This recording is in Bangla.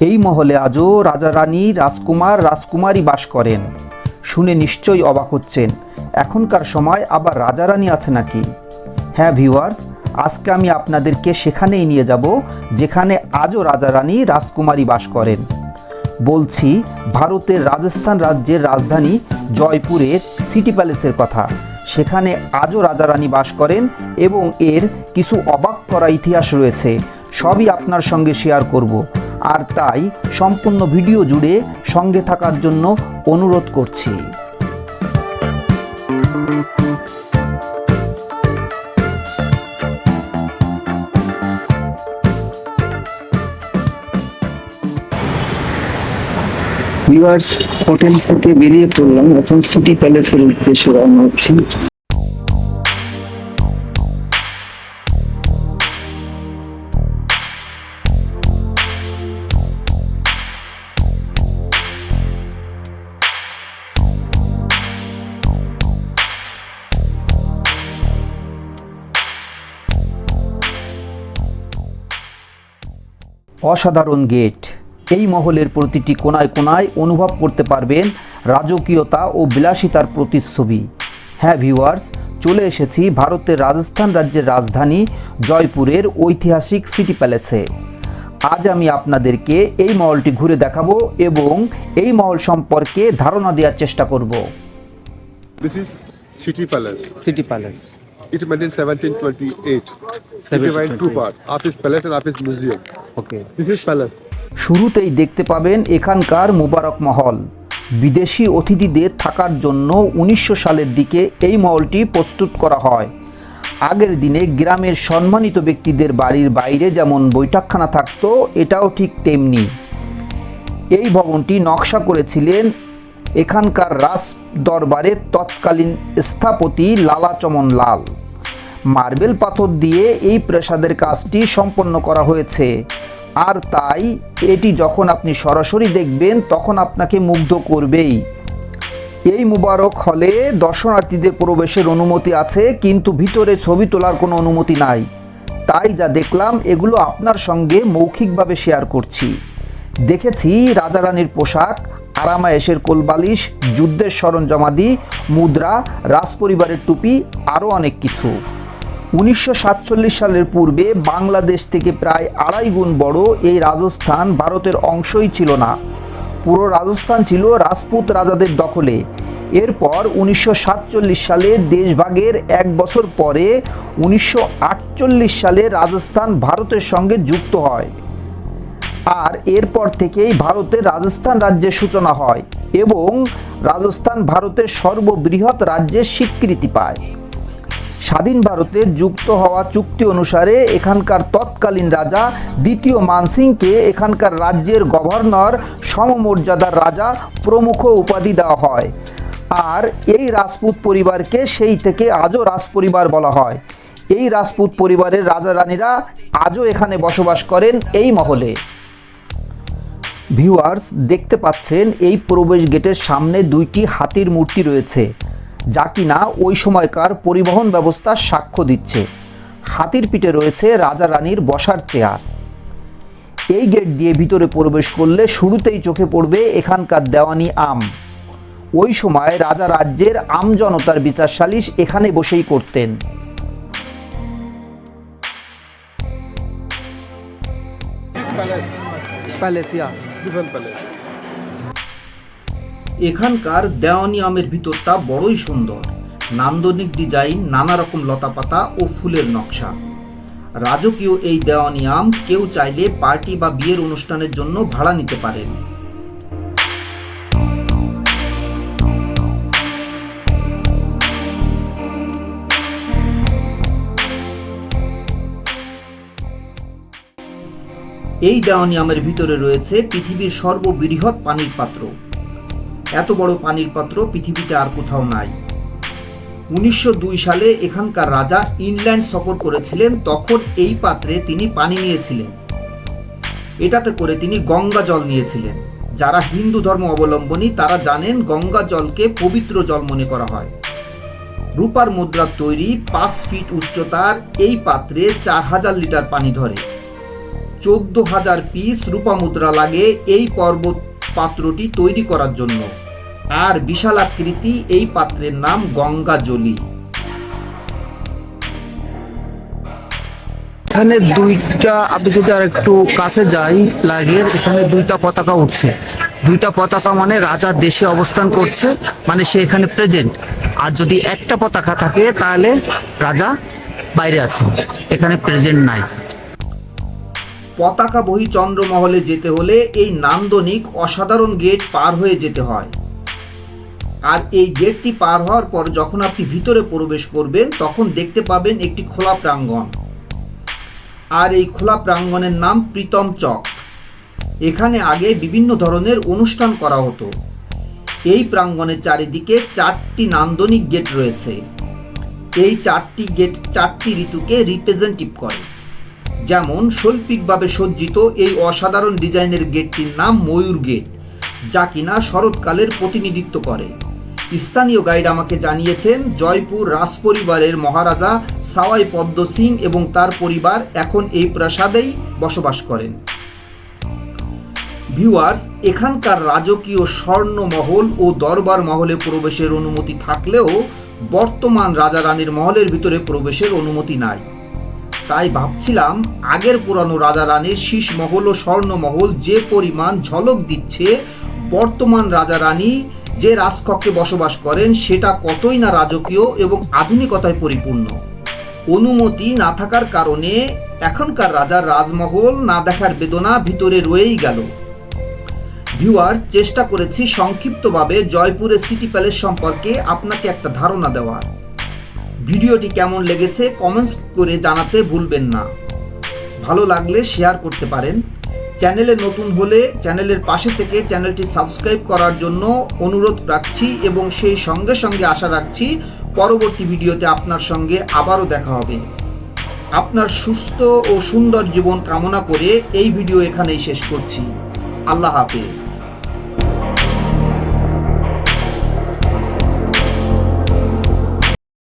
এই মহলে আজও রাজা রানী, রাজকুমার, রাজকুমারী বাস করেন। শুনে নিশ্চয়ই অবাক হচ্ছেন, এখনকার সময় আবার রাজা রানী আছে নাকি? হ্যাঁ ভিউয়ার্স, আজকে আমি আপনাদেরকে সেখানেই নিয়ে যাব, যেখানে আজও রাজা রানী, রাজকুমারী বাস করেন। বলছি, ভারতের রাজস্থান রাজ্যের রাজধানী জয়পুরের সিটি প্যালেসের কথা। সেখানে আজও রাজা রানী বাস করেন এবং এর কিছু অবাক করা ইতিহাস রয়েছে। সবই আপনার সঙ্গে শেয়ার করব। আর তাই সম্পূর্ণ ভিডিও জুড়ে সঙ্গে থাকার জন্য অনুরোধ করছি। ভিউয়ার্স হোটেল থেকে বেরিয়ে পড়লাম এখন সিটি প্যালেসের উদ্দেশ্যে রওনা হচ্ছি। অসাধারণ গেট। এই মহলের প্রতিটি কোনায় কোনায় অনুভব করতে পারবেন রাজকীয়তা ও বিলাসিতার প্রতিচ্ছবি। হ্যাঁ ভিউয়ার্স চলে এসেছি ভারতের রাজস্থান রাজ্যের রাজধানী জয়পুরের ঐতিহাসিক সিটি প্যালেসে। আজ আমি আপনাদেরকে এই মহলটি ঘুরে দেখাবো এবং এই মহল সম্পর্কে ধারণা দেওয়ার চেষ্টা করব। This is City Palace. City palace It made in 1728. It divided two parts. Half is palace and half is museum. Okay This is palace. শুরুতেই দেখতে পাবেন এখানকার মুবারক মহল বিদেশি অতিথিদের থাকার জন্য উনিশশো সালের দিকে এই মহলটি প্রস্তুত করা হয় আগের দিনে গ্রামের সম্মানিত ব্যক্তিদের বাড়ির বাইরে যেমন বৈঠকখানা থাকতো এটাও ঠিক তেমনি এই ভবনটি নকশা করেছিলেন এখানকার রাজ দরবারের তৎকালীন স্থপতি লালাচমন লাল। মার্বেল পাথর দিয়ে এই প্রাসাদের কাজটি সম্পন্ন করা হয়েছে। আর তাই, এটি যখন আপনি সরাসরি দেখবেন, তখন আপনাকে মুগ্ধ করবেই। এই মুবারক হলে দর্শনার্থীদের প্রবেশের অনুমতি আছে, কিন্তু ভিতরে ছবি তোলার কোনো অনুমতি নাই। তাই যা দেখলাম, এগুলো আপনার সঙ্গে মৌখিকভাবে শেয়ার করছি। দেখেছি রাজা রানীর পোশাক আরামায়েশের কোলবালিশ, যুদ্ধের সরঞ্জামাদি, মুদ্রা, রাজপরিবারের টুপি, আরও অনেক কিছু। উনিশশো সাতচল্লিশ সালের পূর্বে বাংলাদেশ থেকে প্রায় আড়াই গুণ বড় এই রাজস্থান ভারতের অংশই ছিল না। পুরো রাজস্থান ছিল রাজপুত রাজাদের দখলে। এরপর উনিশশো সাতচল্লিশ সালে দেশভাগের এক বছর পরে উনিশশো আটচল্লিশ সালে রাজস্থান ভারতের সঙ্গে যুক্ত হয়। আর এরপর থেকেই ভারতের রাজস্থান রাজ্যের সূচনা হয় এবং রাজস্থান ভারতের সর্ববৃহৎ রাজ্যের স্বীকৃতি পায়। স্বাধীন ভারতে যুক্ত হওয়া চুক্তি অনুসারে এখানকার তৎকালীন রাজা দ্বিতীয় মানসিংকে এখানকার রাজ্যের গভর্নর সমমর্যাদার রাজা প্রমুখ উপাধি দেওয়া হয়। আর এই রাজপুত পরিবারকে সেই থেকে আজও রাজপরিবার বলা হয়। এই রাজপুত পরিবারের রাজা রানীরা আজও এখানে বসবাস করেন এই মহলে। ভিউয়ার্স, দেখতে পাচ্ছেন এই প্রবেশ গেটের সামনে দুইটি হাতির মূর্তি রয়েছে, যা কিনা ওই সময়কার পরিবহন ব্যবস্থার সাক্ষ্য দিচ্ছে। হাতির পিঠে রয়েছে রাজা রানীর বসার চেয়ার। এই গেট দিয়ে ভিতরে প্রবেশ করলে শুরুতেই চোখে পড়বে এখানকার দেওয়ানি আম। ওই সময় রাজা রাজ্যের আম জনতার বিচার সালিশ এখানে বসেই করতেন। This palace. প্যালেস. এখানকার দেওয়ানি আমের ভিতরটা বড়ই সুন্দর নান্দনিক ডিজাইন, নানা রকম লতাপাতা ও ফুলের নকশা রাজকীয় এই দেওয়ানি আম কেউ চাইলে পার্টি বা বিয়ের অনুষ্ঠানের জন্য ভাড়া নিতে পারেন এই দেওয়ানি আমের ভিতরে রয়েছে পৃথিবীর সর্ববৃহৎ পানির পাত্র। এত বড় পানির পাত্র পৃথিবীতে আর কোথাও নাই। উনিশশো দুই সালে এখানকার রাজা ইংল্যান্ড সফর করেছিলেন, তখন এই পাত্রে তিনি পানি নিয়েছিলেন। এটাতে করে তিনি গঙ্গা জল নিয়েছিলেন। যারা হিন্দু ধর্ম অবলম্বনী, তারা জানেন গঙ্গা জলকে পবিত্র জল মনে করা হয়। রূপার মুদ্রার তৈরি পাঁচ ফিট উচ্চতার এই পাত্রে চার হাজার লিটার পানি ধরে। চোদ্দ হাজার পিস রূপা মুদ্রা লাগে এই পর্বত পাত্রটি তৈরি করার জন্য। আর বিশাল আকৃতি এই পাত্রের নাম গঙ্গা জলি। এখানে দুইটা আপনি যদি আর একটু কাছে যাই লাগে এখানে দুইটা পতাকা উঠছে। দুইটা পতাকা মানে রাজা দেশে অবস্থান করছে মানে সে এখানে প্রেজেন্ট আর যদি একটা পতাকা থাকে, তাহলে রাজা বাইরে আছে। এখানে প্রেজেন্ট নাই। পতাকা বহি চন্দ্রমহলে যেতে হলে এই নান্দনিক অসাধারণ গেট পার হয়ে যেতে হয়। আর এই গেটটি পার হওয়ার পর যখন আপনি ভিতরে প্রবেশ করবেন, তখন দেখতে পাবেন একটি খোলা প্রাঙ্গণ। আর এই খোলা প্রাঙ্গণের নাম প্রীতম চক। এখানে আগে বিভিন্ন ধরনের অনুষ্ঠান করা হতো। এই প্রাঙ্গণের চারিদিকে চারটি নান্দনিক গেট রয়েছে। এই চারটি গেট চারটি ঋতুকে রিপ্রেজেন্টিভ করে। যেমন শৈল্পিকভাবে সজ্জিত এই অসাধারণ ডিজাইনের গেটটির নাম ময়ূর গেট, যা কিনা শরৎকালের প্রতিনিধিত্ব করে। স্থানীয় গাইড আমাকে জানিয়েছেন, জয়পুর রাজপরিবারের মহারাজা সাওয়াই পদ্ম সিং এবং তার পরিবার এখন এই প্রাসাদেই বসবাস করেন। ভিউয়ার্স, এখানকার রাজকীয় স্বর্ণমহল ও দরবার মহলে প্রবেশের অনুমতি থাকলেও বর্তমান রাজা রানীর মহলের ভিতরে প্রবেশের অনুমতি নাই। তাই ভাবছিলাম আগের পুরানো রাজা রানীর শীষ মহল ও স্বর্ণমহল যে পরিমাণ ঝলক দিচ্ছে, বর্তমান রাজা রানী যে রাজকক্ষে বসবাস করেন সেটা কতই না রাজকীয় এবং আধুনিকতায় পরিপূর্ণ। অনুমতি না থাকার কারণে এখনকার রাজার রাজমহল না দেখার বেদনা ভিতরে রয়েই গেল। ভিউয়ার, চেষ্টা করেছি সংক্ষিপ্তভাবে জয়পুরের সিটি প্যালেস সম্পর্কে আপনাকে একটা ধারণা দেওয়ার। ভিডিওটি কেমন লেগেছে কমেন্টস করে জানাতে ভুলবেন না। ভালো লাগলে শেয়ার করতে পারেন। চ্যানেলে নতুন হলে চ্যানেলের পাশে থেকে চ্যানেলটি সাবস্ক্রাইব করার জন্য অনুরোধ রাখছি এবং সেই সঙ্গে সঙ্গে আশা রাখছি পরবর্তী ভিডিওতে আপনার সঙ্গে আবারও দেখা হবে। আপনার সুস্থ ও সুন্দর জীবন কামনা করে এই ভিডিও এখানেই শেষ করছি। আল্লাহ হাফেজ।